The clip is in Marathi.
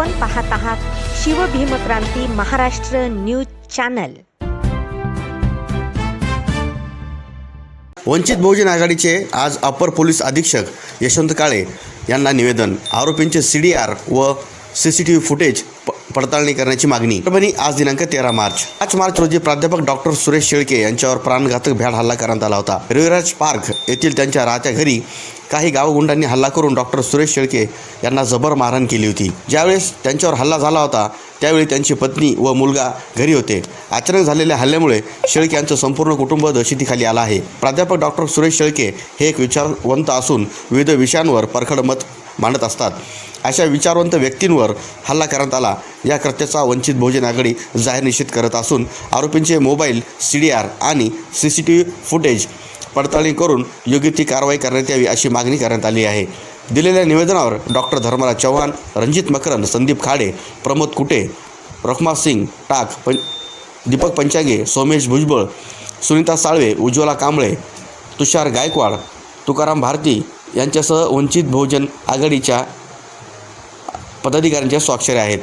आपण पाहत आहात शिवभीमक्रांती महाराष्ट्र न्यूज चॅनल. वंचित बहुजन आघाडीचे आज अपर पोलीस अधीक्षक यशवंत काळे यांना निवेदन. आरोपींचे सी डी आर व C C T V footage पडताळणी करण्याची मागणी. परभणी आज दिनांक तेरा मार्च. पाच मार्च रोजी प्राध्यापक डॉक्टर सुरेश शेळके यांच्यावर प्राणघातक भ्याड हल्ला करण्यात आला होता. रविराज पार्क येथील त्यांच्या राहत्या घरी काही गावगुंडांनी हल्ला करून डॉक्टर सुरेश शेळके यांना जबर मारहाण केली होती. ज्यावेळेस त्यांच्यावर हल्ला झाला होता त्यावेळी त्यांची पत्नी व मुलगा घरी होते. अचानक झालेल्या हल्ल्यामुळे शेळके यांचं संपूर्ण कुटुंब दहशतीखाली आलं आहे. प्राध्यापक डॉक्टर सुरेश शेळके हे एक विचारवंत असून विविध विषयांवर परखड मत मांडत असतात. अशा विचारवंत व्यक्तींवर हल्ला करण्यात आला. या कृत्याचा वंचित बहुजन आघाडी जाहीर निषेध करत असून आरोपींचे मोबाईल सी डी आर आणि C C T V footage पडताळणी करून योग्य ती कारवाई करण्यात यावी अशी मागणी करण्यात आली आहे. दिलेल्या निवेदनावर डॉक्टर धर्मराज चव्हाण रणजित मकरन संदीप खाडे प्रमोद कुटे रखमा सिंग टाक पं दीपक पंचागे सोमेश भुजबळ सुनीता साळवे उज्ज्वला कांबळे तुषार गायकवाड तुकाराम भारती यांच्यासह वंचित बहुजन आघाडीच्या पदाधिकाऱ्यांच्या स्वाक्षऱ्या आहेत.